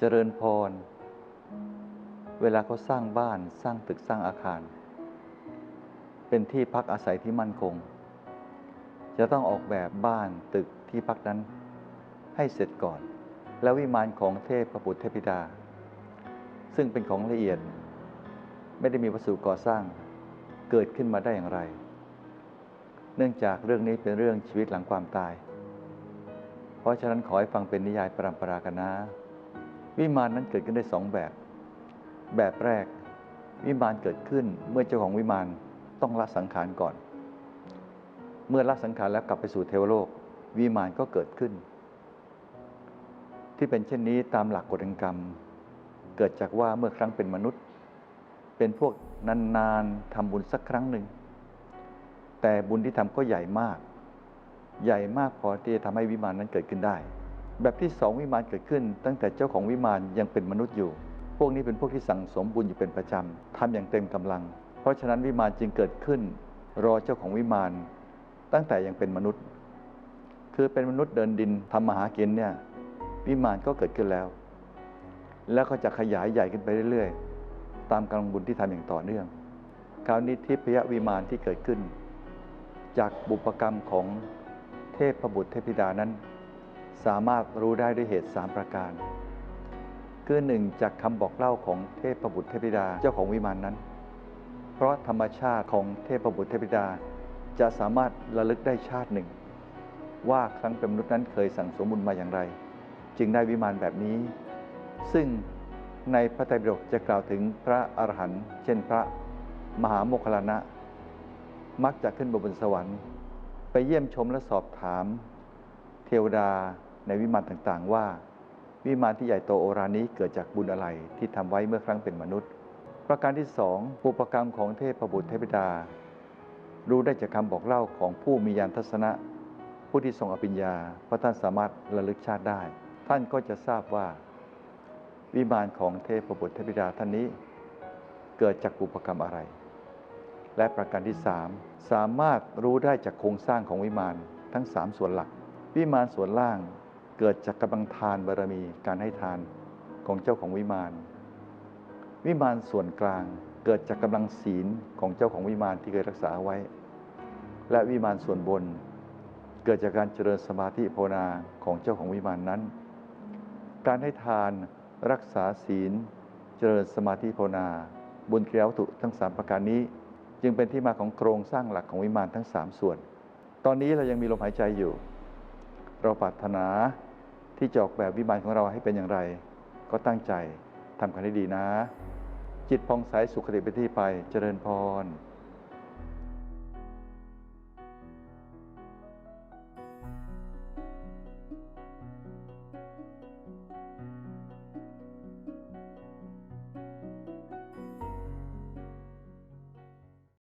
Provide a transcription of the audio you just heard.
เจริญพร เวลาเขาสร้างบ้านสร้างตึกสร้างอาคาร เป็นที่พักอาศัยที่มั่นคง จะต้องออกแบบบ้านตึกที่พักนั้นให้เสร็จก่อน แล้ววิมานของเทพประปุเทพิดา ซึ่งเป็นของละเอียด ไม่ได้มีวัสดุก่อสร้างเกิดขึ้นมาได้อย่างไร เนื่องจากเรื่องนี้เป็นเรื่องชีวิตหลังความตาย เพราะฉะนั้นขอให้ฟังเป็นนิยายปรำปรากันนะ วิมานนั้นเกิดขึ้นได้สองแบบ แบบแรก วิมานเกิดขึ้นเมื่อเจ้าของวิมานต้องละสังขารก่อน เมื่อละสังขารแล้วกลับไปสู่เทวโลก วิมานก็เกิดขึ้น ที่เป็นเช่นนี้ตามหลักกฎแห่งกรรม เกิดจากว่าเมื่อครั้งเป็นมนุษย์ เป็นพวกนานๆทำบุญสักครั้งหนึ่ง แต่บุญที่ทำก็ใหญ่มาก ใหญ่มากพอที่จะทำให้วิมานนั้นเกิดขึ้นได้ แบบที่สองวิมานเกิดขึ้น ตั้งแต่เจ้าของวิมานยังเป็นมนุษย์อยู่ พวกนี้เป็นพวกที่สั่งสมบุญอยู่เป็นประจำทำอย่างเต็มกำลัง เพราะฉะนั้นวิมานจึงเกิดขึ้น รอเจ้าของวิมาน ตั้งแต่ยังเป็นมนุษย์ คือเป็นมนุษย์เดินดินทำมาหากินเนี่ยวิมานก็เกิดขึ้นแล้ว แล้วก็จะขยายใหญ่ขึ้นไปเรื่อยๆ ตามกำลังบุญที่ทำอย่างต่อเนื่อง คราวนี้ทิพยวิมานที่เกิดขึ้น จากบุพกรรมของเทพประบุตรเทพธิดานั้น สามารถรู้ได้ด้วยเหตุ 3 ประการ คือหนึ่งจากคำบอกเล่าของเทพบุตรเทพธิดาเจ้าของวิมานนั้น เพราะธรรมชาติของเทพบุตรเทพธิดา จะสามารถระลึกได้ชาติหนึ่ง ว่าครั้งเป็นมนุษย์นั้นเคยสั่งสมบุญมาอย่างไร จึงได้วิมานแบบนี้ ซึ่งในพระไตรปิฎกจะกล่าวถึงพระอรหันต์เช่นพระมหาโมคคัลลานะ มักจะขึ้นบนสวรรค์ ไปเยี่ยมชมและสอบถาม เทวดา ในวิมานต่างๆ ว่า วิมานที่ใหญ่โตโอรานี้เกิดจากบุญอะไรที่ทำไว้เมื่อครั้งเป็นมนุษย์ ประการที่สองปุปกรรมของเทพบุตรเทพดา รู้ได้จากคำบอกเล่าของผู้มียานทัศนะ ผู้ที่ทรงอภิญญาพระท่านสามารถระลึกชาติได้ ท่านก็จะทราบว่า วิมานของเทพบุตรเทพดาท่านนี้ เกิดจากปุปกรรมอะไร และประการที่สามสามารถรู้ได้จากโครงสร้างของวิมานทั้งสามส่วนหลัก วิมานส่วนล่าง เกิดจากกำลังทานบารมีการให้ทานของเจ้าของวิมาน วิมานส่วนกลางเกิดจากกำลังศีลของเจ้าของวิมานที่เคยรักษาไว้ และวิมานส่วนบน เกิดจากการเจริญสมาธิภาวนาของเจ้าของวิมานนั้น การให้ทานรักษาศีล เจริญสมาธิภาวนาบุญเกลียวตุทั้งสามประการนี้ จึงเป็นที่มาของโครงสร้างหลักของวิมานทั้งสามส่วน ตอนนี้เรายังมีลมหายใจอยู่ เราปรารถนา ที่จะออกแบบวิมานของเราให้เป็นอย่างไร ก็ตั้งใจทำกันให้ดีนะ จิตพองใสสุขติไปที่ไปเจริญพร